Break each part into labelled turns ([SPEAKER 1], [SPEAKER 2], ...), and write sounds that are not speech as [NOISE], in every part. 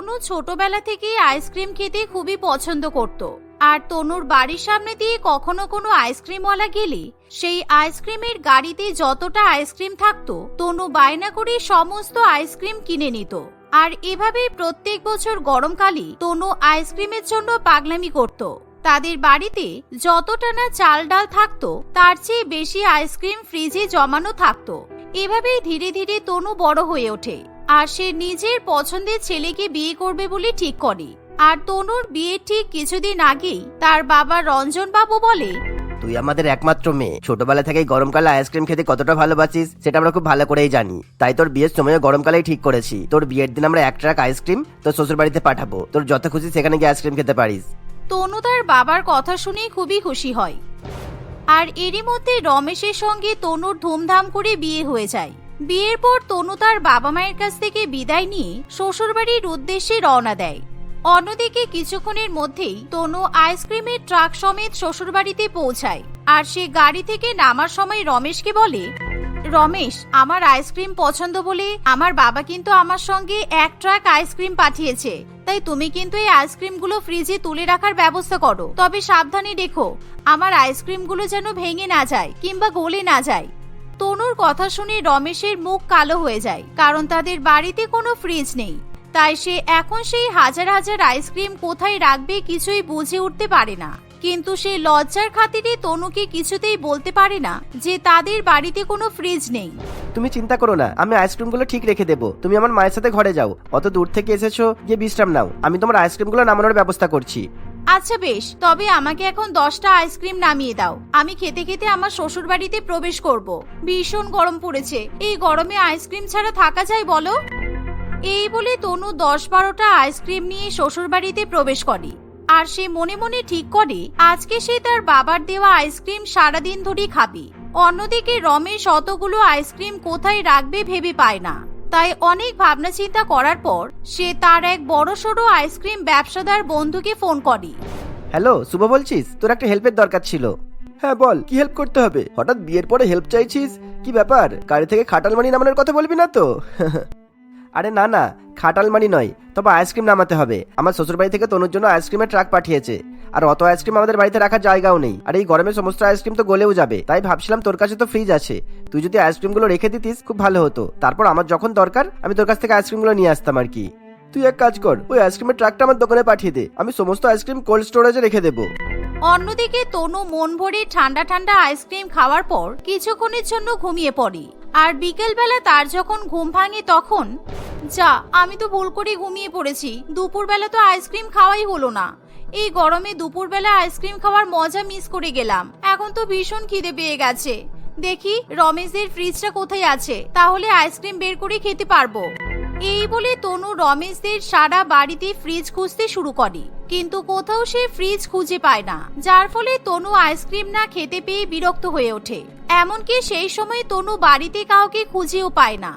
[SPEAKER 1] তনু ছোটবেলা থেকেই আইসক্রিম খেতে খুবই পছন্দ করত। আর তনুর বাড়ির সামনে দিয়ে কখনো কোনো আইসক্রিমওয়ালা গেলে, সেই আইসক্রিমের গাড়িতে যতটা আইসক্রিম থাকতো, তনু বায়না করে সমস্ত আইসক্রিম কিনে নিত। আর এভাবেই প্রত্যেক বছর গরমকালে তনু আইসক্রিমের জন্য পাগলামি করত। তাদের বাড়িতে যতটা না চাল ডাল থাকতো, তার চেয়ে বেশি আইসক্রিম ফ্রিজে জমানো থাকতো। এভাবেই ধীরে ধীরে তনু বড় হয়ে ওঠে। আর সে নিজের পছন্দের ছেলেকে বিয়ে করবে বলে ঠিক করে। আর তনুর বিয়ে ঠিক কিছুদিন আগেই তার বাবা রঞ্জন বাবু বলে
[SPEAKER 2] তুই আমাদের একমাত্র মেয়ে। ছোটবেলা থেকেই গরমকালে আইসক্রিম খেতে কতটা ভালোবাসিস সেটা আমরা খুব ভালো করেই জানি। তাই তোর বিয়ের সময় গরমকালেই ঠিক করেছি। তোর বিয়ের দিন আমরা এক ট্রাক আইসক্রিম তোর শ্বশুর বাড়িতে পাঠাবো। তোর যত খুশি সেখানে গিয়ে আইসক্রিম খেতে পারিস।
[SPEAKER 1] তনু তার বাবার কথা শুনে খুবই খুশি হয়। আর এরই মধ্যে রমেশের সঙ্গে তনুর ধুমধাম করে বিয়ে হয়ে যায়। বিয়ের পর তনু তার বাবা মায়ের কাছ থেকে বিদায় নিয়ে শ্বশুরবাড়ির উদ্দেশ্যে রওনা দেয়। অন্যদিকে কিছুক্ষণের মধ্যেই তনু আইসক্রিমের ট্রাক সমেত শ্বশুরবাড়িতে পৌঁছায় আর সে গাড়ি থেকে নামার সময় রমেশকে বলে, রমেশ, আমার আইসক্রিম পছন্দ বলে আমার বাবা কিন্তু আমার সঙ্গে এক ট্রাক আইসক্রিম পাঠিয়েছে। তাই তুমি কিন্তু এই আইসক্রিমগুলো ফ্রিজে তুলে রাখার ব্যবস্থা করো। তবে সাবধানে দেখো আমার আইসক্রিমগুলো যেন ভেঙে না যায় কিংবা গলে না যায়। তনুর কথা শুনে রমেশের মুখ কালো হয়ে যায়, কারণ তাদের বাড়িতে কোনো ফ্রিজ নেই। তাই সে এখন সেই হাজার হাজার আইসক্রিম কোথায় রাখবে কিছুই বুঝে উঠতে পারে না। কিন্তু সে লজ্জার খাতিরে তনুকে কিছুতেই বলতে পারে না যে তাদের বাড়িতে কোনো ফ্রিজ নেই।
[SPEAKER 2] তুমি চিন্তা করো না, আমি আইসক্রিমগুলো ঠিক রেখে দেবো। তুমি আমার মায়ের সাথে ঘরে যাও, অত দূর থেকে এসেছ, গিয়ে বিশ্রাম নাও। আমি তোমার আইসক্রিমগুলো নামানোর ব্যবস্থা করছি।
[SPEAKER 1] আচ্ছা বেশ, তবে আমাকে এখন দশটা আইসক্রিম নামিয়ে দাও। আমি খেতে খেতে আমার শ্বশুর বাড়িতে প্রবেশ করব। ভীষণ গরম পড়েছে। এই গরমে আইসক্রিম ছাড়া থাকা যায় বলো? এই বলে তনু দশ বারোটা আইসক্রিম নিয়ে শ্বশুর বাড়িতে প্রবেশ করে। আর সে মনে মনে ঠিক করে, আজকে সে তার বাবার দেওয়া আইসক্রিম সারাদিন ধরেই খাবে। অন্যদিকে রমেশ অতগুলো আইসক্রিম কোথায় রাখবে ভেবে পায় না। তাই অনেক ভাবনা চিন্তা করার পর সে তার এক বড় সড়ো আইসক্রিম ব্যবসাদার বন্ধুকে ফোন করে।
[SPEAKER 2] হ্যালো, শুভ বলছিস? তোর একটা হেল্পের দরকার ছিল। হ্যাঁ বল, কি হেল্প করতে হবে? হঠাৎ বিয়ের পরে হেল্প চাইছিস? কি ব্যাপার? গাড়ি থেকে খাটাল মানি নামানোর কথা বলবি না তো? [LAUGHS] আরে না না, খাটাল মানি নয়, তবে আইসক্রিম নামাতে হবে। আমার শ্বশুর বাড়ি থেকে তনুর জন্য আইসক্রিমের ট্রাক পাঠিয়েছে। আর অত আইসক্রিম আমাদের বাড়িতে রাখার জায়গাও নেই। আর এই গরমে সমস্ত আইসক্রিম তো গলেও যাবে। তাই ভাবছিলাম তোর কাছে তো ফ্রিজ আছে। তুই যদি আইসক্রিমগুলো রেখে দিতিস, খুব ভালো হতো। তারপর আমার যখন দরকার, আমি তোর কাছ থেকে আইসক্রিমগুলো নিয়ে আসতাম আর কি। তুই এক কাজ কর, ওই আইসক্রিমের ট্রাকটা আমার দোকানে পাঠিয়ে দে। আমি সমস্ত আইসক্রিম কোল্ড স্টোরেজে রেখে দেবো।
[SPEAKER 1] অন্যদিকে তনু মন ভরে ঠান্ডা ঠান্ডা আইসক্রিম খাওয়ার পর কিছুক্ষণের জন্য ঘুমিয়ে পড়ে। আর বিকেলবেলা তার যখন ঘুম ভাঙে তখন, যা, আমি তো ভুল করে ঘুমিয়ে পড়েছি। দুপুরবেলা তো আইসক্রিম খাওয়াই হলো না। এই গরমে দুপুরবেলা আইসক্রিম খাওয়ার মজা মিস করে গেলাম। এখন তো ভীষণ খিদে পেয়ে গেছে। দেখি রমেশদের ফ্রিজটা কোথায় আছে। তাহলে আইসক্রিম বের করে খেতে পারব। এই বলে তনু রমেশদের সারা বাড়িতে ফ্রিজ খুঁজতে শুরু করে। কিন্তু কোথাও সে ফ্রিজ খুঁজে পায় না, যার ফলে তনু আইসক্রিম না খেতে পেয়ে বিরক্ত হয়ে ওঠে। এমনকি সেই সময় তনু বাড়িতে কাউকে খুঁজেও পায় না।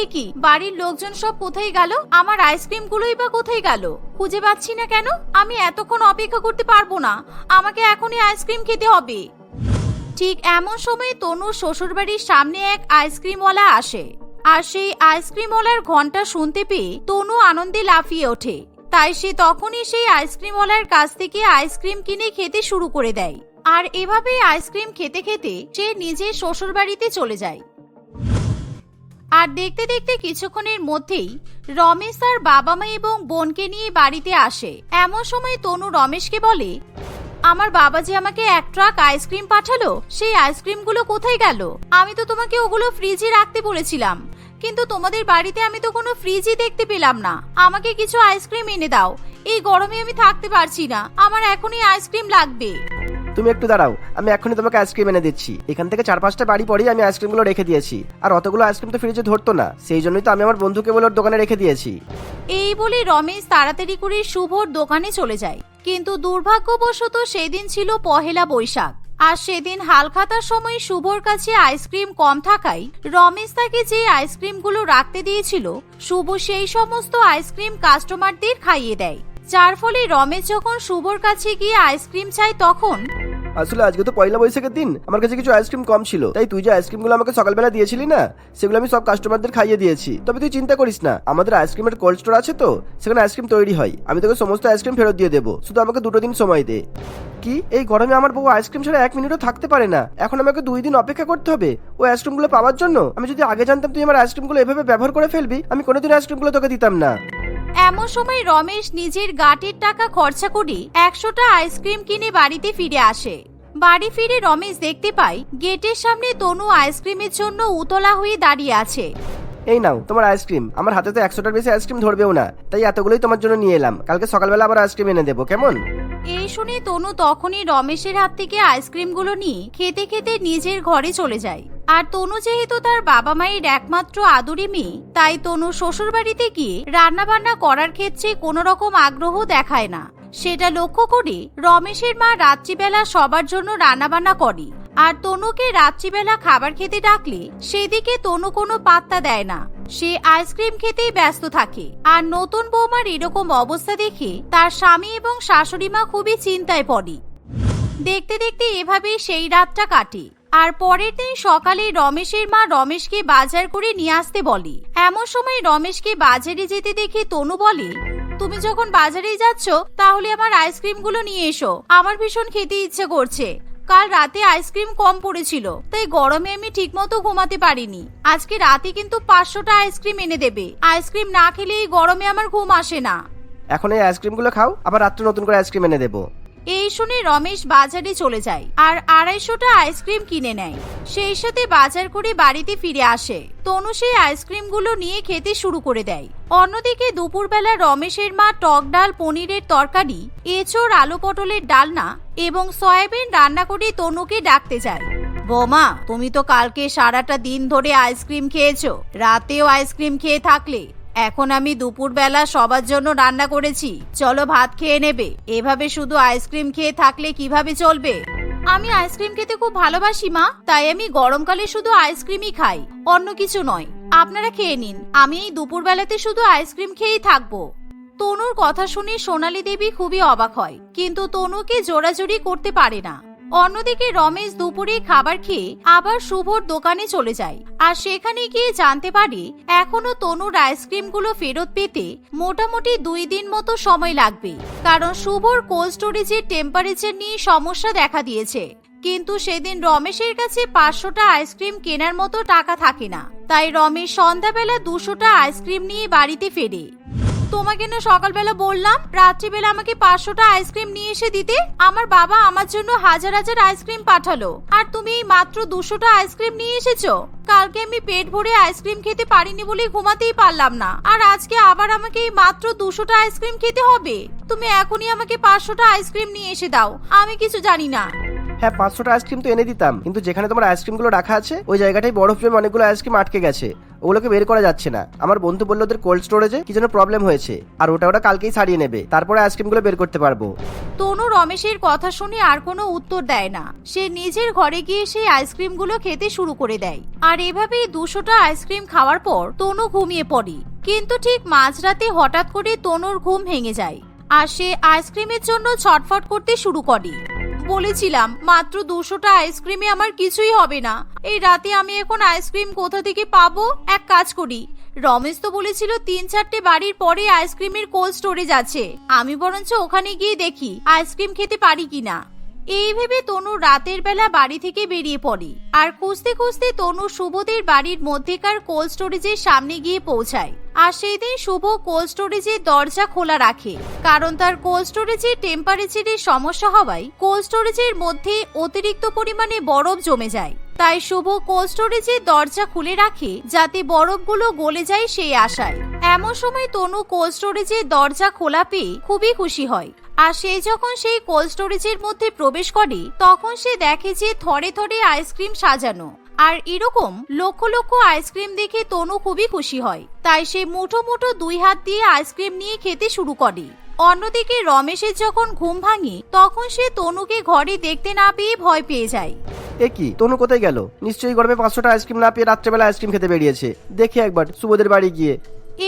[SPEAKER 1] এ কি, বাড়ির লোকজন সব কোথায় গেল? আমার আইসক্রিম গুলোই বা কোথায় গেল? খুঁজে পাচ্ছি না কেন? আমি এতক্ষণ অপেক্ষা করতে পারব না। আমাকে এখনই আইসক্রিম খেতে হবে। ঠিক এমন সময় তনুর শ্বশুরবাড়ির সামনে এক আইসক্রিমওয়ালা আসে। আর সেই আইসক্রিমওয়ালার ঘণ্টা শুনতে পেয়ে তনু আনন্দে লাফিয়ে ওঠে। তাই সে তখনই সেই আইসক্রিমওয়ালার কাছ থেকে আইসক্রিম কিনে খেতে শুরু করে দেয়। আর এভাবেই আইসক্রিম খেতে খেতে সে নিজের শ্বশুরবাড়িতে চলে যায়। আর দেখতে দেখতে কিছুক্ষণের মধ্যেই রমেশ তার বাবা মা এবং বোনকে নিয়ে বাড়িতে আসে। এমন সময় তনু রমেশকে বলে আমার বাবা যে আমাকে এক ট্রাক আইসক্রিম পাঠালো সেই আইসক্রিমগুলো কোথায় গেল? আমি তো তোমাকে ওগুলো ফ্রিজে রাখতে বলেছিলাম। কিন্তু তোমাদের বাড়িতে আমি তো কোনো ফ্রিজই দেখতে পেলাম না। আমাকে কিছু আইসক্রিম এনে দাও। এই গরমে আমি থাকতে পারছি না। আমার এখনই আইসক্রিম লাগবে।
[SPEAKER 2] তুমি একটু দাঁড়াও। আমি এখনই তোমাকে আইসক্রিম এনে দিচ্ছি। এখান থেকে চার পাঁচটা বাড়ি পরেই আমি আইসক্রিমগুলো রেখে দিয়েছি। আর অতগুলো আইসক্রিম তো ফ্রিজে ধরতো না। সেই জন্যই তো আমি আমার বন্ধুকে বলে ওর দোকানে রেখে দিয়েছি।
[SPEAKER 1] এই বলে রমেশ তাড়াতাড়ি করে শুভর দোকানে চলে যায়। কিন্তু দুর্ভাগ্যবশত সেদিন ছিল পহেলা বৈশাখ। আর সেদিন হালখাতার সময় শুভর কাছে আইসক্রিম কম থাকায় রমেশ তাকে যে আইসক্রিমগুলো রাখতে দিয়েছিল, শুভ সেই সমস্ত আইসক্রিম কাস্টমারদের খাইয়ে দেয়। যার ফলে রমেশ যখন শুভর কাছে গিয়ে আইসক্রিম চায় তখন
[SPEAKER 2] আসলে আজকে তো পয়লা বৈশাখের দিন। আমার কাছে কিছু আইসক্রিম কম ছিল। তাই তুই যে আইসক্রিমগুলো আমাকে সকালবেলা দিয়েছিলি না, সেগুলো আমি সব কাস্টমারদের খাইয়ে দিয়েছি। তবে তুই চিন্তা করিস না, আমাদের আইসক্রিমের কোল্ড স্টোর আছে তো, সেখানে আইসক্রিম তৈরি হয়। আমি তোকে সমস্ত আইসক্রিম ফেরত দিয়ে দেবো। শুধু আমাকে দুটো দিন সময় দে। কি? এই গরমে আমার বউ আইসক্রিম ছাড়া এক মিনিটও থাকতে পারে না। এখন আমাকে দুই দিন অপেক্ষা করতে হবে। ওই আইসক্রিমগুলো পাওয়ার জন্য আমি যদি আগে জানতাম তুই আমার আইসক্রিমগুলো এভাবে ব্যবহার করে ফেলবি, আমি কোনোদিন আইসক্রিমগুলো তোকে দিতাম না।
[SPEAKER 1] এমন সময় রমেশ নিজের গাটির টাকা খরচা করে একশোটা আইসক্রিম কিনে বাড়িতে ফিরে আসে। বাড়ি ফিরে রমেশ দেখতে পায় গেটের সামনে তনু আইসক্রিমের জন্য উতলা হয়ে দাঁড়িয়ে আছে।
[SPEAKER 2] এই নাও, তোমার আইসক্রিম। আমার হাতে তো একশোটার বেশি আইসক্রিম ধরবেও না। তাই এতগুলোই তোমার জন্য নিয়ে এলাম। কালকে সকালবেলা আবার আইসক্রিম এনে দেবো, কেমন?
[SPEAKER 1] এই শুনে তনু তখনই রমেশের হাত থেকে আইসক্রিমগুলো নিয়ে খেতে খেতে নিজের ঘরে চলে যায়। আর তনু যেহেতু তার বাবা মায়ের একমাত্র আদুরি মেয়ে, তাই তনু শ্বশুর বাড়িতে গিয়ে রান্না বান্না করার ক্ষেত্রে কোনো রকম আগ্রহ দেখায় না। সেটা লক্ষ্য করে রমেশের মা রাত্রিবেলা সবার জন্য রান্নাবান্না করে। আর তনুকে রাত্রিবেলা খাবার খেতে ডাকলে সেদিকে তনু কোনো পাত্তা দেয় না। সে আইসক্রিম খেতেই ব্যস্ত থাকে। আর নতুন বৌমার এরকম অবস্থা দেখে তার স্বামী এবং শাশুড়ি মা খুবই চিন্তায় পড়ে। দেখতে দেখতে এভাবেই সেই রাতটা কাটে। আর পরের দিন সকালে রমেশের মা রমেশকে বাজার করে নিয়ে আসতে বলে। এমন সময় রমেশকে বাজারে যেতে দেখে তনু বলে তুমি যখন বাজারেই যাচ্ছ তাহলে আমার আইসক্রিমগুলো নিয়ে এসো। আমার ভীষণ খেতে ইচ্ছে করছে। কাল রাতে আইসক্রিম কম পড়েছিল তাই গরমে আমি ঠিকমতো ঘুমাতে পারিনি। আজকে রাতে কিন্তু পাঁচশোটা আইসক্রিম এনে দেবে। আইসক্রিম না খেলে এই গরমে আমার ঘুম আসে না।
[SPEAKER 2] এখন এই আইসক্রিমগুলো খাও আবার রাত্রে নতুন করে আইসক্রিম এনে দেবো।
[SPEAKER 1] এই শুনে রমেশ বাজারে চলে যায়। আর আড়াইশোটা আইসক্রিম কিনে নেয়। সেই সাথে বাজার করে বাড়িতে ফিরে আসে। তনু সেই আইসক্রিমগুলো নিয়ে খেতে শুরু করে দেয়। অন্যদিকে দুপুরবেলা রমেশের মা টক ডাল, পনিরের তরকারি, এঁচোড়, আলু পটলের ডালনা এবং সয়াবিন রান্না করে তনুকে ডাকতে যায়। বোমা, তুমি তো কালকে সারাটা দিন ধরে আইসক্রিম খেয়েছো। রাতেও আইসক্রিম খেয়ে থাকলে। এখন আমি দুপুরবেলা সবার জন্য রান্না করেছি। চলো ভাত খেয়ে নেবে। এভাবে শুধু আইসক্রিম খেয়ে থাকলে কীভাবে চলবে? আমি আইসক্রিম খেতে খুব ভালোবাসি, মা। তাই আমি গরমকালে শুধু আইসক্রিমই খাই, অন্য কিছু নয়। আপনারা খেয়ে নিন। আমি এই দুপুরবেলাতে শুধু আইসক্রিম খেয়েই থাকব। তনুর কথা শুনে সোনালী দেবী খুবই অবাক হয়, কিন্তু তনুকে জোরাজুরি করতে পারে না। অন্যদিকে রমেশ দুপুরে খাবার খেয়ে আবার শুভর দোকানে চলে যায়। আর সেখানে গিয়ে জানতে পারে, এখনও তনুর আইসক্রিমগুলো ফেরত পেতে মোটামুটি দুই দিন মতো সময় লাগবে। কারণ শুভর কোল্ড স্টোরেজের টেম্পারেচার নিয়ে সমস্যা দেখা দিয়েছে। কিন্তু সেদিন রমেশের কাছে পাঁচশোটা আইসক্রিম কেনার মতো টাকা থাকে না। তাই রমেশ সন্ধ্যাবেলা দুশোটা আইসক্রিম নিয়ে বাড়িতে ফেরে। তোমাকে না সকালবেলা বললাম, রাত্রিবেলা আমাকে পাঁচশোটা আইসক্রিম নিয়ে এসে দিতে। আমার বাবা আমার জন্য হাজার হাজার আইসক্রিম পাঠালো। আর তুমি এই মাত্র দুশোটা আইসক্রিম নিয়ে এসেছ? কালকে আমি পেট ভরে আইসক্রিম খেতে পারিনি বলে ঘুমাতেই পারলাম না। আর আজকে আবার আমাকে এই মাত্র দুশোটা আইসক্রিম খেতে হবে? তুমি এখনই আমাকে পাঁচশোটা আইসক্রিম নিয়ে এসে দাও। আমি কিছু জানি না।
[SPEAKER 2] হ্যাঁ পাঁচশোটা আইসক্রিম তো এনে দিতাম। কিন্তু যেখানে তোমার আইসক্রিমগুলো রাখা আছে, ওই জায়গাটাই বরফ জমে অনেকগুলো আইসক্রিম আটকে গেছে। ওগুলোকে বের করা যাচ্ছে না। আমার বন্ধু বলল ওদের কোল্ড স্টোরেজে কি যেন প্রবলেম হয়েছে। আর ওটা ওটা কালকেই সারিয়ে নেবে। তারপরে আইসক্রিমগুলো বের করতে পারব।
[SPEAKER 1] তনু রমেশের কথা শুনে আর কোনো উত্তর দেয় না। সে নিজের ঘরে গিয়ে সেই আইসক্রিমগুলো খেতে শুরু করে দেয়। আর এভাবেই দুশোটা আইসক্রিম খাওয়ার পর তনু ঘুমিয়ে পড়ে। কিন্তু ঠিক মাঝরাতে হঠাৎ করে তনুর ঘুম ভেঙে যায়। আর সে আইসক্রিমের জন্য ছটফট করতে শুরু করে। বলেছিলাম, মাত্র দুশোটা আইসক্রিমে আমার কিছুই হবে না। এই রাতে আমি এখন আইসক্রিম কোথা থেকে পাবো? এক কাজ করি। রমেশ তো বলেছিল তিন চারটে বাড়ির পরে আইসক্রিমের কোল্ড স্টোরেজ আছে। আমি বরঞ্চ ওখানে গিয়ে দেখি, আইসক্রিম খেতে পারি কিনা। এই ভেবে তনু রাতের বেলা বাড়ি থেকে বেরিয়ে পড়ে। আর খুঁজতে খুঁজতে তনু শুভদের বাড়ির মধ্যেকার কোল্ড স্টোরেজের সামনে গিয়ে পৌঁছায়। আর সেই দিন শুভ কোল্ড স্টোরেজের দরজা খোলা রাখে। কারণ তার কোল্ড স্টোরেজের টেম্পারেচারের সমস্যা হওয়ায় কোল্ড স্টোরেজের মধ্যে অতিরিক্ত পরিমাণে বরফ জমে যায়। তাই শুভ কোল্ড স্টোরেজের দরজা খুলে রাখে যাতে বরফগুলো গলে যায় সেই আশায়। এমন সময় তনু কোল্ড স্টোরেজের দরজা খোলা পেয়ে খুবই খুশি হয়। আর সে যখন সেই কোল্ড স্টোরেজের মধ্যে প্রবেশ করে, তখন সে দেখে যে থরে থরে আইসক্রিম সাজানো। আর এরকম লক্ষ লক্ষ আইসক্রিম দেখে তনু খুবই খুশি হয়। তাই সে মুঠো মুঠো দুই হাত দিয়ে আইসক্রিম নিয়ে খেতে শুরু করে। অন্যদিকে রমেশের যখন ঘুম ভাঙে, তখন সে তনুকে ঘরে দেখতে না পেয়ে ভয় পেয়ে যায়।
[SPEAKER 2] এ কি? তনু কোথায় গেল? নিশ্চয়ই গরমে পাঁচশোটা আইসক্রিম না পেয়ে রাত্রেবেলা আইসক্রিম খেতে বেরিয়েছে। দেখি একবার সুবোদের বাড়ি গিয়ে।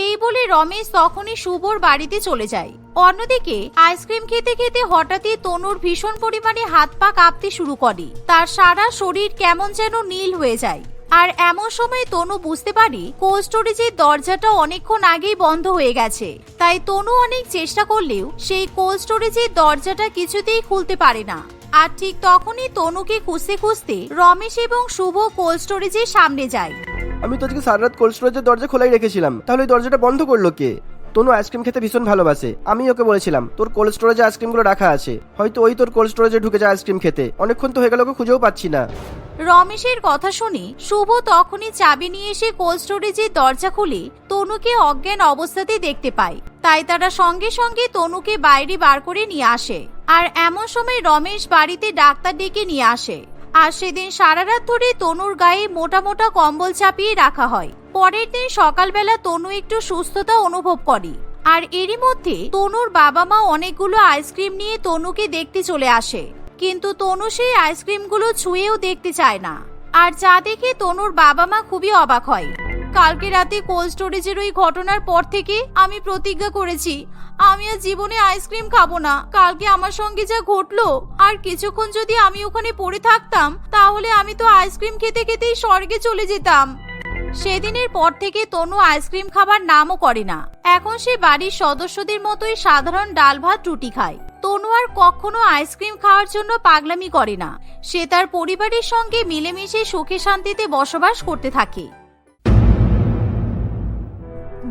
[SPEAKER 1] এই বলে রমেশ তখনই শুভর বাড়িতে চলে যায়। অন্যদিকে, আইসক্রিম খেতে খেতে হঠাৎই তনুর ভীষণ পরিমাণে হাত পা কাঁপতে শুরু করে। তার সারা শরীর কেমন যেন নীল হয়ে যায়। আর এমন সময় তনু বুঝতে পারি, কোল্ড স্টোরেজের দরজাটা অনেকক্ষণ আগেই বন্ধ হয়ে গেছে। তাই তনু অনেক চেষ্টা করলেও সেই কোল্ড স্টোরেজের দরজাটা কিছুতেই খুলতে পারে না। আর ঠিক তখনই তনুকে খুঁজতে খুঁজতে রমেশ এবং শুভ কোল্ড স্টোরেজের সামনে যায়।
[SPEAKER 2] আমি তো আজকে সারা রাত কোল্ড স্টোরেজের দরজা খোলাই রেখেছিলাম। তাহলে ওই দরজাটা বন্ধ করল কে? তনু আইসক্রিম খেতে ভীষণ ভালোবাসে। আমি ওকে বলেছিলাম তোর কোল্ড স্টোরেজে আইসক্রিমগুলো রাখা আছে। হয়তো ওই তোর কোল্ড স্টোরেজে ঢুকে যায় আইসক্রিম খেতে। অনেকক্ষণ তো হয়ে গেল ওকে খুঁজেও পাচ্ছি না।
[SPEAKER 1] রমেশের কথা শুনে শুভ তখনই চাবি নিয়ে এসে কোল্ড স্টোরেজের দরজা খুলে তনুকে অজ্ঞান অবস্থাতেই দেখতে পায়। তাই তারা সঙ্গে সঙ্গে তনুকে বাইরে বার করে নিয়ে আসে। আর এমন সময় রমেশ বাড়িতে ডাক্তার ডেকে নিয়ে আসে। আর সেদিন সারা রাত ধরে তনুর গায়ে মোটা মোটা কম্বল চাপিয়ে রাখা হয়। পরের দিন সকালবেলা তনু একটু সুস্থতা অনুভব করে। আর এরই মধ্যে তনুর বাবা মা অনেকগুলো আইসক্রিম নিয়ে তনুকে দেখতে চলে আসে। কিন্তু তনু সেই আইসক্রিমগুলো ছুঁয়েও দেখতে চায় না। আর যা দেখে তনুর বাবা মা খুবই অবাক হয়। কালকে রাতে কোল্ড স্টোরেজের ওই ঘটনার পর থেকে আমি প্রতিজ্ঞা করেছি, আমি আর জীবনে আইসক্রিম খাব না। কালকে আমার সঙ্গে যা ঘটলো, আর কিছুক্ষণ যদি আমি ওখানে পড়ে থাকতাম, তাহলে আমি তো আইসক্রিম খেতে খেতেই স্বর্গে চলে যেতাম। সেদিনের পর থেকে তনু আইসক্রিম খাবার নামও করে না। এখন সে বাড়ির সদস্যদের মতোই সাধারণ ডাল ভাত রুটি খায়। তনু আর কখনো আইসক্রিম খাওয়ার জন্য পাগলামি করে না। সে তার পরিবারের সঙ্গে মিলেমিশে সুখে শান্তিতে বসবাস করতে থাকে।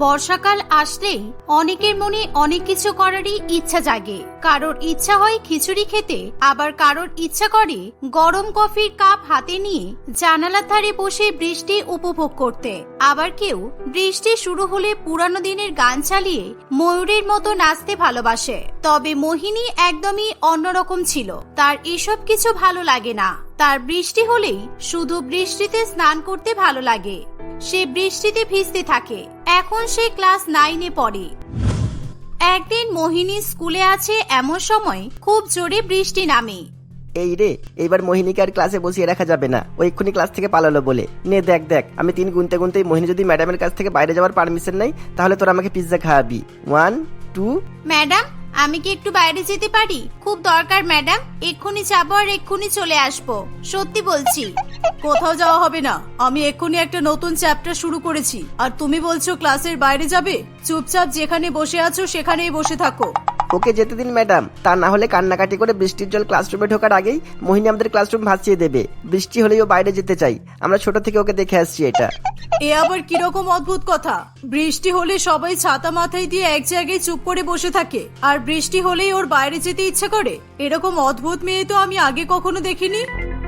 [SPEAKER 1] বর্ষাকাল আসলেই অনেকের মনে অনেক কিছু করারই ইচ্ছা জাগে। কারোর ইচ্ছা হয় খিচুড়ি খেতে, আবার কারোর ইচ্ছা করে গরম কফির কাপ হাতে নিয়ে জানালার ধারে বসে বৃষ্টি উপভোগ করতে। আবার কেউ বৃষ্টি শুরু হলে পুরানো দিনের গান চালিয়ে ময়ূরের মতো নাচতে ভালোবাসে। তবে মোহিনী একদমই অন্যরকম ছিল। তার এসব কিছু ভালো লাগে না। তার বৃষ্টি হলেই শুধু বৃষ্টিতে স্নান করতে ভালো লাগে। সে বৃষ্টিতে ভিজতে থাকে। এখন সে ক্লাস নাইনে পড়ে। একদিন মোহিনী স্কুলে আছে এমন সময় খুব জোরে বৃষ্টি নামে।
[SPEAKER 2] এই রে এইবার মোহিনীকে আর ক্লাসে বসিয়ে রাখা যাবে না। ও এক্ষুনি ক্লাস থেকে পালালো বলে। নে দেখ দেখ আমি তিন গুনতে গুনতে মোহিনী যদি ম্যাডামের কাছ থেকে বাইরে যাওয়ার পারমিশন নেই তাহলে তোরা আমাকে পিৎজা খাওয়াবি। ওয়ান টু
[SPEAKER 1] ম্যাডাম আমি কি একটু বাইরে যেতে পারি? খুব দরকার, ম্যাডাম। এক্ষুনি যাব আর এক্ষুনি চলে আসব। সত্যি বলছি।
[SPEAKER 3] কোথাও যাওয়া হবে না। আমি এক্ষুনি একটা নতুন চ্যাপ্টার শুরু করেছি। আর তুমি বলছো ক্লাসের বাইরে যাবে? চুপচাপ যেখানে বসে আছো, সেখানেই বসে থাকো।
[SPEAKER 2] ওকে যেতে দিন ম্যাডাম। তা না হলে কান্নাকাটি করে বৃষ্টির জল ক্লাসরুমে ঢোকার আগেই মোহিনী আমাদের ক্লাসরুম ভাসিয়ে দেবে। বৃষ্টি হলেই ও বাইরে যেতে চাই। আমরা ছোট থেকে ওকে দেখে আসছি এটা।
[SPEAKER 3] এ আবার কীরকম অদ্ভুত কথা। বৃষ্টি হলে সবাই ছাতা মাথায় দিয়ে এক জায়গায় চুপ করে বসে থাকে। আর বৃষ্টি হলেই ওর বাইরে যেতে ইচ্ছে করে? এরকম অদ্ভুত মেয়ে তো আমি আগে কখনো দেখিনি।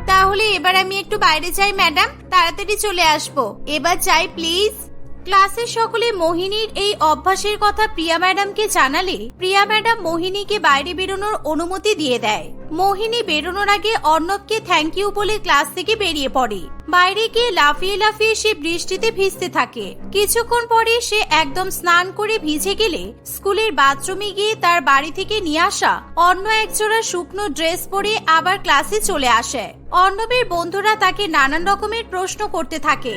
[SPEAKER 1] তাহলে এবার আমি একটু বাইরে যাই ম্যাডাম। তাড়াতাড়ি চলে আসব। এবার যাই প্লিজ। ক্লাসের সকলে মোহিনীর এই অভ্যাসের কথা প্রিয়া ম্যাডামকে জানালে প্রিয়া ম্যাডাম মোহিনীকে বাইরে বেরোনোর অনুমতি দিয়ে দেয়। মোহিনী বেরোনোর আগে অর্ণবকে থ্যাংক ইউ বলে ক্লাস থেকে বেরিয়ে পড়ে। বাইরে গিয়ে লাফিয়ে লাফিয়ে সে বৃষ্টিতে ভিজতে থাকে। কিছুক্ষণ পরে সে একদম স্নান করে ভিজে গেলে স্কুলের বাথরুমে গিয়ে তার বাড়ি থেকে নিয়ে আসা অন্য একজোড়া শুকনো ড্রেস পরে আবার ক্লাসে চলে আসে। অর্ণবের বন্ধুরা তাকে নানান রকমের প্রশ্ন করতে থাকে।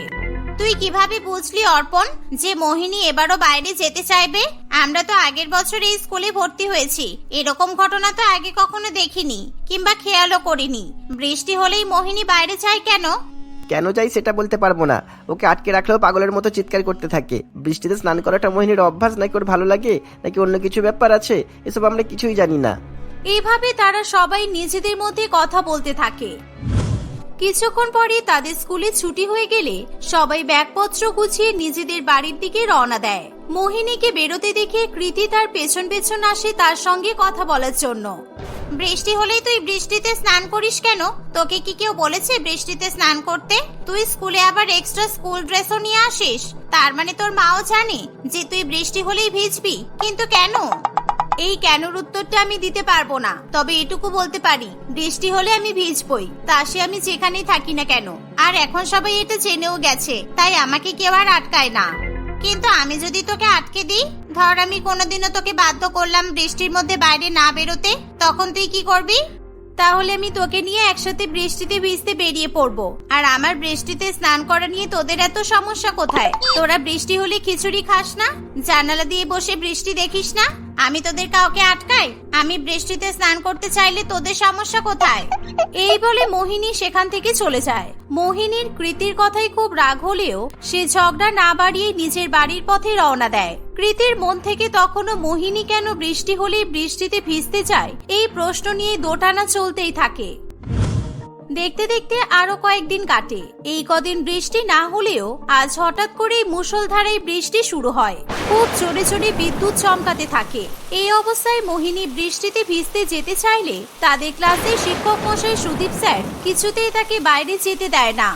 [SPEAKER 1] তুই কীভাবে বুঝলি অর্পণ যে মোহিনী এবারও বাইরে যেতে চাইবে? আমরা তো আগের বছর এই স্কুলে ভর্তি হয়েছি। এরকম ঘটনা তো আগে কখনো দেখিনি কিংবা খেয়ালও করিনি। বৃষ্টি হলেই মোহিনী বাইরে চায় কেন?
[SPEAKER 2] কেন যাই সেটা বলতে পারব না। ওকে আটকে রাখলেও পাগলের মতো চিৎকার করতে থাকে। বৃষ্টিতে স্নান করাটা মোহিনীর অভ্যাস নাকি ওর ভালো লাগে নাকি অন্য কিছু ব্যাপার আছে? এসব আমরা কিছুই জানি না।
[SPEAKER 1] এভাবে তারা সবাই নিজেদের মধ্যে কথা বলতে থাকে। কিছুক্ষণ পরে তাদের স্কুলে ছুটি হয়ে গেলে সবাই ব্যাগপত্র গুছিয়ে নিজেদের বাড়ির দিকে রওনা দেয়। মোহিনীকে বেরোতে দেখে কৃতি তার পেছন পেছন আসে তার সঙ্গে কথা বলার জন্য। বৃষ্টি হলেই তুই বৃষ্টিতে স্নান করিস কেন? তোকে কি কেউ বলেছে বৃষ্টিতে স্নান করতে? তুই স্কুলে আবার এক্সট্রা স্কুল ড্রেসও নিয়ে আসিস। তার মানে তোর মাও জানে যে তুই বৃষ্টি হলেই ভিজবি। কিন্তু কেন? এই কেনর উত্তরটা আমি দিতে পারব না। তবে এটুকু বলতে পারি, বৃষ্টি হলে আমি ভিজবই, তা সে আমি যেখানেই থাকি না কেন। আর এখন সবাই এটা জেনেও গেছে, তাই আমাকে কেউ আর আটকায় না। কিন্তু আমি যদি তোকে আটকে দিই, ধর আমি কোনোদিনও তোকে বাধ্য করলাম বৃষ্টির মধ্যে বাইরে না বেরোতে, তখন তুই কি করবি? তাহলে আমি তোকে নিয়ে একসাথে বৃষ্টিতে ভিজতে বেরিয়ে পড়ব। আর আমার বৃষ্টিতে স্নান করা নিয়ে তোদের এত সমস্যা কোথায়? তোরা বৃষ্টি হলে খিচুড়ি খাস না? জানালা দিয়ে বসে বৃষ্টি দেখিস না? আমি তোদের কাউকে আটকাই? আমি বৃষ্টিতে স্নান করতে চাইলে তোদের সমস্যা কোথায়? এই বলে মোহিনী সেখান থেকে চলে যায়। মোহিনীর কৃতির কথাই খুব রাগ হলেও সে ঝগড়া না বাড়িয়ে নিজের বাড়ির পথে রওনা দেয়। কৃতির মন থেকে তখনও মোহিনী কেন বৃষ্টি হলেই বৃষ্টিতে ভিজতে চায় এই প্রশ্ন নিয়ে দোটানা চলতেই থাকে। দেখতে দেখতে আরও কয়েকদিন কাটে। এই কদিন বৃষ্টি না হলেও আজ হঠাৎ করেই মুষলধারায় বৃষ্টি শুরু হয়। খুব জোরে জোরে বিদ্যুৎ চমকাতে থাকে। এই অবস্থায় মোহিনী বৃষ্টিতে ভিজতে যেতে চাইলে তাদের ক্লাসে শিক্ষক মশাই সুদীপ স্যার কিছুতেই তাকে বাইরে যেতে দেয় না।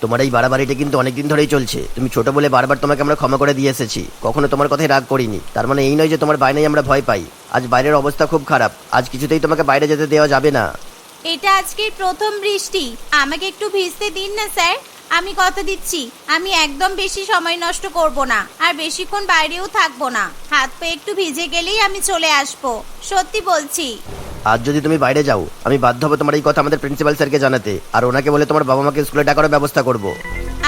[SPEAKER 2] তোমার এই বাড়াবাড়িটা কিন্তু অনেকদিন ধরেই চলছে। তুমি ছোট বলে বারবার তোমাকে আমরা ক্ষমা করে দিয়ে এসেছি। কখনো তোমার কথায় রাগ করিনি। তার মানে এই নয় যে তোমার বাইরে আমরা ভয় পাই। আজ বাইরের অবস্থা খুব খারাপ। আজ কিছুতেই তোমাকে বাইরে যেতে দেওয়া যাবে না।
[SPEAKER 1] এটা আজকের প্রথম বৃষ্টি। আমাকে একটু ভিজতে দিন না স্যার। আমি কথা দিচ্ছি। আমি একদম বেশি সময় নষ্ট করব না আর বেশিক্ষণ বাইরেও থাকব না। হাত পা একটু ভিজে গেলেই আমি চলে আসব। সত্যি বলছি।
[SPEAKER 2] আজ যদি তুমি বাইরে যাও আমি বাধ্য হব তোমার এই কথা আমাদের প্রিন্সিপাল স্যারকে জানাতে আর ওনাকে বলে তোমার বাবা মাকে স্কুলে ডাকারও ব্যবস্থা করব।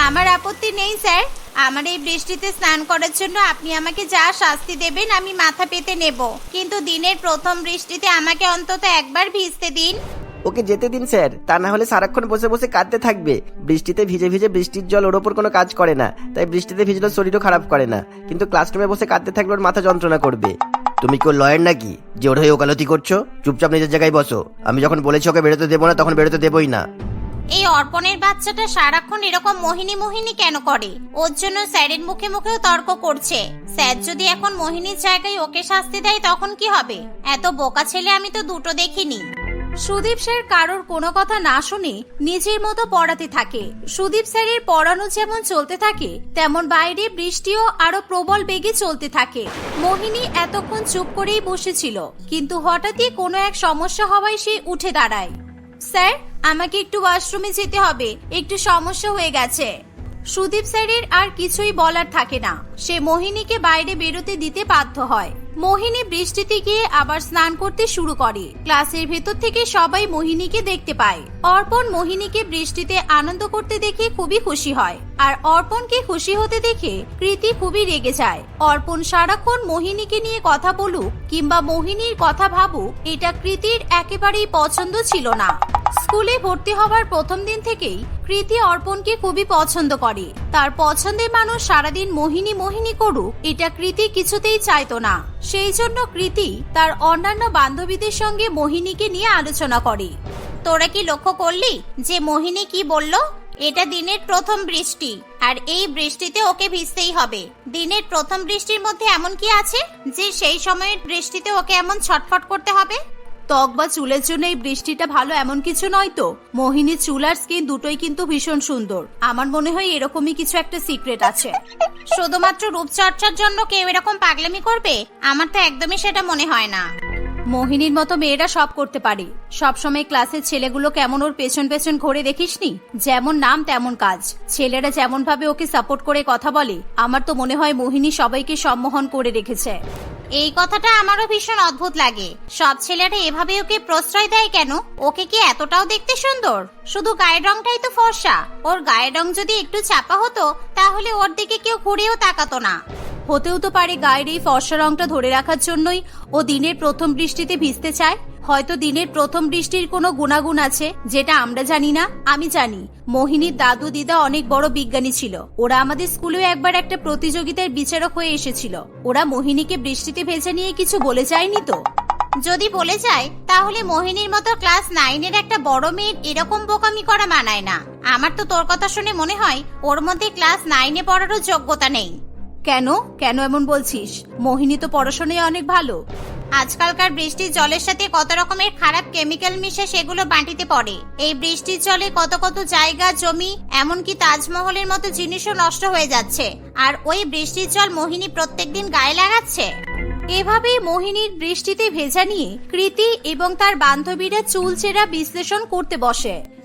[SPEAKER 1] আমার আপত্তি নেই স্যার। আমার এই বৃষ্টিতে স্নান করার জন্য আপনি আমাকে যা শাস্তি দেবেন আমি মাথা পেতে নেব। কিন্তু দিনের প্রথম বৃষ্টিতে আমাকে অন্তত একবার ভিজতে দিন।
[SPEAKER 2] ওকে যেতে দিন, স্যার। তা না হলে সারাক্ষণ বসে বসে কাঁদতে থাকবে। বৃষ্টিতে ভিজে ভিজে বৃষ্টির জল ওর ওপর কোনো কাজ করে না। তাই বৃষ্টিতে ভিজলে শরীরও খারাপ করে না। কিন্তু ক্লাসরুমে বসে কাঁদতে থাকলে ওর মাথা যন্ত্রণা করবে। তুমি কেউ লয়ার নাকি? যে ওর হয়ে ওকালতি করছ? চুপচাপ নিজের জায়গায় বসো। আমি যখন বলেছি ওকে বেরোতে দেবো না, তখন বেরোতে দেবই না।
[SPEAKER 1] এই অর্পণের বাচ্চাটা সারাক্ষণ এরকম মোহিনী মোহিনী কেন করে? ওর জন্য স্যারের মুখে মুখেও তর্ক করছে। স্যার যদি এখন মোহিনীর জায়গায় ওকে শাস্তি দেয়, তখন কি হবে? এত বোকা ছেলে আমি তো দুটো দেখিনি। সুদীপ স্যার কারোর কোনো কথা না শুনে নিজের মতো পড়াতে থাকে। সুদীপ স্যারের পড়ানো যেমন চলতে থাকে, তেমন বাইরে বৃষ্টিও আরও প্রবল বেগে চলতে থাকে। মোহিনী এতক্ষণ চুপ করেই বসেছিল, কিন্তু হঠাৎই কোনো এক সমস্যা হওয়ায় সে উঠে দাঁড়ায়। স্যার, আমাকে একটু ওয়াশরুমে যেতে হবে, একটু সমস্যা হয়ে গেছে। সুদীপ স্যারের আর কিছুই বলার থাকে না। সে মোহিনীকে বাইরে বেরোতে দিতে বাধ্য হয়। মোহিনী বৃষ্টিতে গিয়ে আবার স্নান করতে শুরু করে। ক্লাসের ভেতর থেকে সবাই মোহিনীকে দেখতে পায়। অর্পণ মোহিনীকে বৃষ্টিতে আনন্দ করতে দেখে খুবই খুশি হয়। আর অর্পণকে খুশি হতে দেখে কৃতি খুবই রেগে যায়। অর্পণ সারাক্ষণ মোহিনীকে নিয়ে কথা বলুক কিংবা মোহিনীর কথা ভাবুক, এটা কৃতির একেবারেই পছন্দ ছিল না। স্কুলে ভর্তি হওয়ার প্রথম দিন থেকেই কৃতি অর্পণকে খুবই পছন্দ করে। তার পছন্দের মানুষ সারাদিন মোহিনী মোহিনী করুক, এটা কৃতি কিছুতেই চাইতো না। সেই জন্য কৃতি তার অন্যান্য বান্ধবীদের সঙ্গে মোহিনীকে নিয়ে আলোচনা করে। তোরা কি লক্ষ্য করলি যে মোহিনী কি বলল? এটা দিনের প্রথম বৃষ্টি, আর এই বৃষ্টিতে ওকে ভিজতেই হবে। দিনের প্রথম বৃষ্টির মধ্যে এমন কি আছে যে সেই সময়ের বৃষ্টিতে ওকে এমন ছটফট করতে হবে? ত্বক বা চুলের জন্য এই বৃষ্টিটা ভালো এমন কিছু নয় তো? মোহিনী চুল আর স্কিন দুটোই কিন্তু ভীষণ সুন্দর। আমার মনে হয় এরকমই কিছু একটা সিক্রেট আছে। শুধুমাত্র রূপচর্চার জন্য কেউ এরকম পাগলামি করবে? আমার তো একদমই সেটা মনে হয় না। মোহিনীর মতো মেয়েরা সব করতে পারে। সবসময় ক্লাসের ছেলেগুলো কেমন ওর পেছন পেছন ঘুরে দেখিসনি? যেমন নাম, তেমন কাজ। ছেলেরা যেমন ভাবে ওকে সাপোর্ট করে কথা বলে, আমার তো মনে হয় মোহিনী সবাইকে সম্মোহন করে রেখেছে। এই কথাটা আমারও ভীষণ অদ্ভুত লাগে। সব ছেলেরা এভাবে ওকে প্রশ্রয় দেয় কেন? ওকে কি এতটাও দেখতে সুন্দর? শুধু গায়ের রংটাই তো ফর্সা। ওর গায়ের রং যদি একটু চাপা হতো, তাহলে ওর দিকে কেউ ঘুরেও তাকাতো না। হতেও তো পারে গায়ের এই ফর্সা রংটা ধরে রাখার জন্যই ও দিনের প্রথম বৃষ্টিতে ভিজতে চায়। হয়তো দিনের প্রথম বৃষ্টির কোনো গুণাগুণ আছে, যেটা আমরা জানি না, আমি জানি। মোহিনীর দাদু দিদা অনেক বড় বিজ্ঞানী ছিল। ওরা আমাদের স্কুলেও একবার একটা প্রতিযোগিতার বিচারক হয়ে এসেছিল। ওরা মোহিনীকে বৃষ্টিতে ভেজে নিয়ে কিছু বলে যায়নি তো? যদি বলে যায়, তাহলে মোহিনীর মতো ক্লাস নাইনের একটা বড় মেয়ের এরকম বোকামি করা মানায় না। আমার তো তোর কথা শুনে মনে হয়, ওর মধ্যে ক্লাস নাইনে পড়ারও যোগ্যতা নেই। কেন? কেন এমন বলছিস? মোহিনী তো পড়াশোনায় অনেক ভালো। আজকালকার বৃষ্টির জলের সাথে কত রকমের খারাপ কেমিক্যাল মিশে সেগুলো মাটিতে পড়ে। এই বৃষ্টির জলে কত কত জায়গা, জমি, এমনকি তাজমহলের মতো জিনিসও নষ্ট হয়ে যাচ্ছে। আর ওই বৃষ্টির জল মোহিনী প্রত্যেকদিন গায়ে লাগাচ্ছে? এভাবেই মোহিনীর বৃষ্টিতে ভেজা নিয়ে কৃতি এবং তার বান্ধবীরা চুলচেরা বিশ্লেষণ করতে বসে।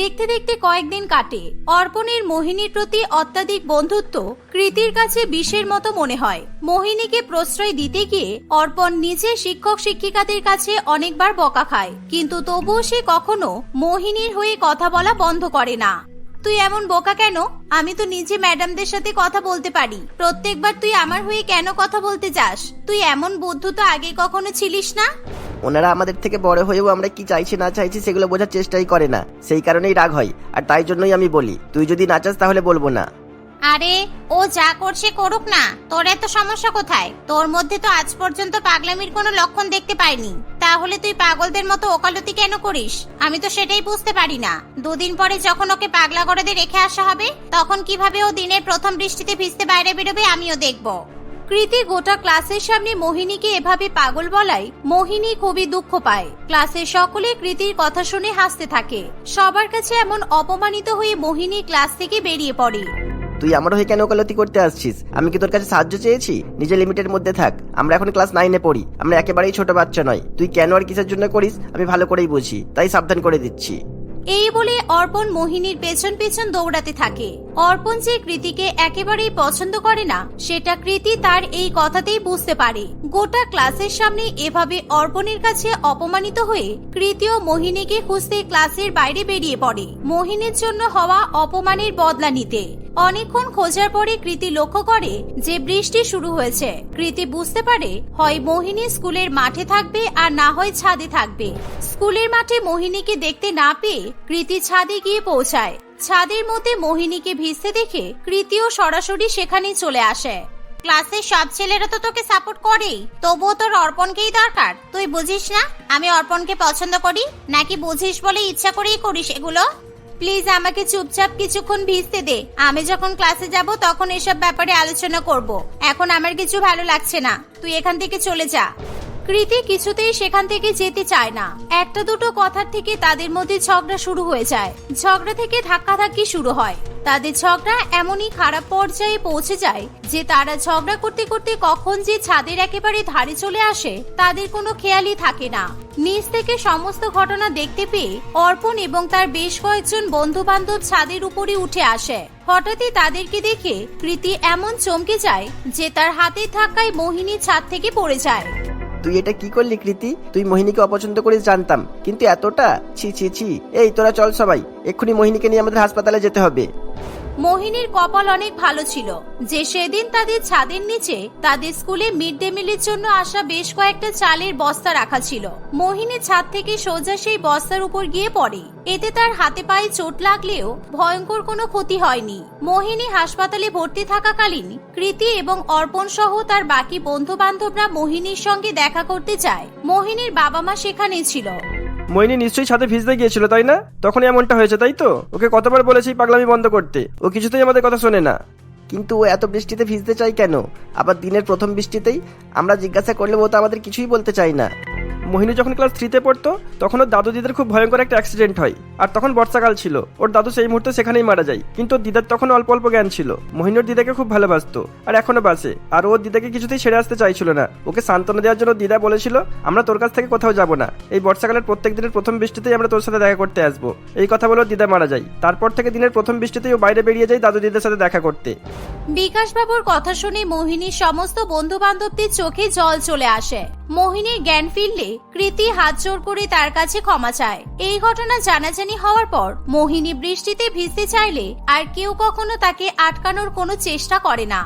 [SPEAKER 1] দেখতে দেখতে কয়েকদিন কাটে। অর্পণের মোহিনীর প্রতি অত্যাধিক বন্ধুত্ব কৃতির কাছে বিষের মতো মনে হয়। মোহিনীকে প্রশ্রয় দিতে গিয়ে অর্পণ নিজে শিক্ষক শিক্ষিকাদের কাছে অনেকবার বকা খায়। কিন্তু তবুও সে কখনো মোহিনীর হয়ে কথা বলা বন্ধ করে না। তুই এমন বোকা কেন? আমি তো নিজে ম্যাডামদের সাথে কথা বলতে পারি। প্রত্যেকবার তুই আমার হয়ে কেন কথা বলতে যাস? তুই এমন বুদ্ধু তো আগে কখনো ছিলিস না?
[SPEAKER 2] ওনারা আমাদের থেকে বড় হয়েও আমরা কি চাইছি, না চাইছি সেগুলো বোঝার চেষ্টাই করে না। সেই কারণেই রাগ হয়। আর তাই জন্যই আমি বলি, তুই যদি না চাস তাহলে বলব না।
[SPEAKER 1] আরে, ও যা করছে করুক না। তোর এত সমস্যা কোথায়? তোর মধ্যে তো আজ পর্যন্ত পাগলামির কোনো লক্ষণ দেখতে পাইনি। তাহলে তুই পাগলদের মতো ওকালতি কেন করিস? আমি তো সেটাই বুঝতে পারি না। দুদিন পরে যখন ওকে পাগলা করে রেখে আসা হবে, তখন কীভাবে ও দিনের প্রথম বৃষ্টিতে ভিজতে বাইরে বেরোবে আমিও দেখব। কৃতি গোটা ক্লাসের সামনে মোহিনীকে এভাবে পাগল বলায় মোহিনী খুবই দুঃখ পায়। ক্লাসের সকলে কৃতির কথা শুনে হাসতে থাকে। সবার কাছে এমন অপমানিত হয়ে মোহিনী ক্লাস থেকে বেরিয়ে পড়ে।
[SPEAKER 2] তুই আমার হয়ে কেন ওকালতি করতে আসছিস? আমি কি তোর কাছে সাহায্য চেয়েছি? নিজের লিমিটের মধ্যে থাক। আমরা এখন ক্লাস নাইনে পড়ি। আমরা একেবারেই ছোট বাচ্চা নয়। তুই কেন আর কিসের জন্য করিস? আমি ভালো করেই বুঝি। তাই সাবধান করে দিচ্ছি।
[SPEAKER 1] এই বলে অর্পণ মোহিনীর পেছন পেছন দৌড়াতে থাকে। অর্পণ যে কৃতিকে একেবারেই পছন্দ করে না, সেটা কৃতি তার এই কথাতেই বুঝতে পারে। গোটা ক্লাসের সামনে এভাবে অর্পণের কাছে অপমানিত হয়ে কৃতি ও মোহিনীকে খুঁজতে ক্লাসের বাইরে বেরিয়ে পড়ে। মোহিনীর জন্য হওয়া অপমানের বদলা নিতে। অনেকক্ষণ খোঁজার পরে কৃতি লক্ষ্য করে যে বৃষ্টি শুরু হয়েছে। কৃতি বুঝতে পারে, হয় মোহিনী স্কুলের মাঠে থাকবে আর না হয় ছাদে থাকবে। স্কুলের মাঠে মোহিনীকে দেখতে না পেয়ে কৃতি ছাদে গিয়ে পৌঁছায়। ছাদের মধ্যে মোহিনীকে ভিজতে দেখে কৃতিও সরাসরি সেখানেই চলে আসে। ক্লাসের সব ছেলেরা তো তোকে সাপোর্ট করেই। তবুও তোর অর্পণকেই দরকার। তুই বুঝিস না? আমি অর্পণকে পছন্দ করি? নাকি বুঝিস বলে ইচ্ছা করেই করিস এগুলো? প্লিজ আমাকে চুপচাপ কিছুক্ষণ ভিজতে দে। আমি যখন ক্লাসে যাব তখন এসব ব্যাপারে আলোচনা করব। এখন আমার কিছু ভালো লাগছে না। তুই এখান থেকে চলে যা। কৃতি কিছুতেই সেখান থেকে যেতে চায় না। একটা দুটো কথার থেকে তাদের মধ্যে ঝগড়া শুরু হয়ে যায়। ঝগড়া থেকে ধাক্কাধাক্কি শুরু হয়। তাদের ঝগড়া এমনই খারাপ পর্যায়ে পৌঁছে যায় যে তারা ঝগড়া করতে করতে কখন যে ছাদের একেবারে ধারে চলে আসে, তাদের কোনো খেয়ালই থাকে না। নিচ থেকে সমস্ত ঘটনা দেখতে পেয়ে অর্পণ এবং তার বেশ কয়েকজন বন্ধু বান্ধব ছাদের উপরে উঠে আসে। হঠাৎই তাদেরকে দেখে কৃতি এমন চমকে যায় যে তার হাতের ধাক্কায় মোহিনী ছাদ থেকে পড়ে যায়।
[SPEAKER 2] তুই এটা কি করলি, কৃতি? তুই মোহিনীকে অপছন্দ করিস, জানতাম। কিন্তু এতটা? ছি ছি ছি। এই, তোরা চল সবাই। এক্ষুনি মোহিনীকে নিয়ে আমাদের হাসপাতালে যেতে হবে।
[SPEAKER 1] মোহিনীর কপাল অনেক ভালো ছিল। যে সেদিন তাদের ছাদের নিচে তাদের স্কুলে মিড ডে মিলের জন্য আসা বেশ কয়েকটা চালের বস্তা রাখা ছিল। মোহিনী ছাদ থেকে সোজা সেই বস্তার উপর গিয়ে পড়ে। এতে তার হাতে পায়ে চোট লাগলেও ভয়ঙ্কর কোনো ক্ষতি হয়নি। মোহিনী হাসপাতালে ভর্তি থাকাকালীন কৃতি এবং অর্পণ সহ তার বাকি বন্ধু বান্ধবরা মোহিনীর সঙ্গে দেখা করতে চায় মোহিনীর বাবা মা সেখানে ছিল।
[SPEAKER 4] মইনি নিশ্চয়ই ছাদে ভিজতে গিয়েছিল, তাই না? তখন এমনটা হয়েছে, তাই তো? ওকে কতবার বলেছি পাগলামি বন্ধ করতে। ও কিছুতেই আমাদের কথা শোনে না।
[SPEAKER 2] কিন্তু ও এত বৃষ্টিতে ভিজতে চাই কেন? আবার দিনের প্রথম বৃষ্টিতেই আমরা জিজ্ঞাসা করলে ও তো আমাদের কিছুই বলতে চায় না।
[SPEAKER 4] মোহিনী যখন ক্লাস থ্রিতে পড়তো তখন ওর দাদু দিদার খুব ভয়ঙ্কর একটা অ্যাক্সিডেন্ট হয়। আর তখন বর্ষাকাল ছিল। ওর দাদু সেই মুহূর্তে সেখানেই মারা যায়। কিন্তু দিদার তখন অল্প অল্প জ্ঞান ছিল। মোহিনী ওর দিদাকে খুব ভালোবাসতো। আর এখনও বাসে। আর ওর দিদাকে কিছুতেই ছেড়ে আসতে চাইছিল না। ওকে সান্ত্বনা দেওয়ার জন্য দিদা বলেছিল, আমরা তোর কাছ থেকে কোথাও যাব না। এই বর্ষাকালের প্রত্যেক দিনের প্রথম বৃষ্টিতেই আমরা তোর সাথে দেখা করতে আসব। এই কথা বলে দিদা মারা যায়। তারপর থেকে দিনের প্রথম বৃষ্টিতেই ও বাইরে বেরিয়ে যায় দাদু দিদার সাথে দেখা করতে।
[SPEAKER 1] বিকাশ বাবুর কথা শুনে মোহিনীর সমস্ত বন্ধু বান্ধবদের চোখে জল চলে আসে। মোহিনীর জ্ঞান ফিরলে কৃতি হাত জোর করে তার কাছে ক্ষমা চায়। এই ঘটনা জানাজানি হওয়ার পর মোহিনী বৃষ্টিতে ভিজতে চাইলে আর কেউ কখনো তাকে আটকানোর কোনো চেষ্টা করে না।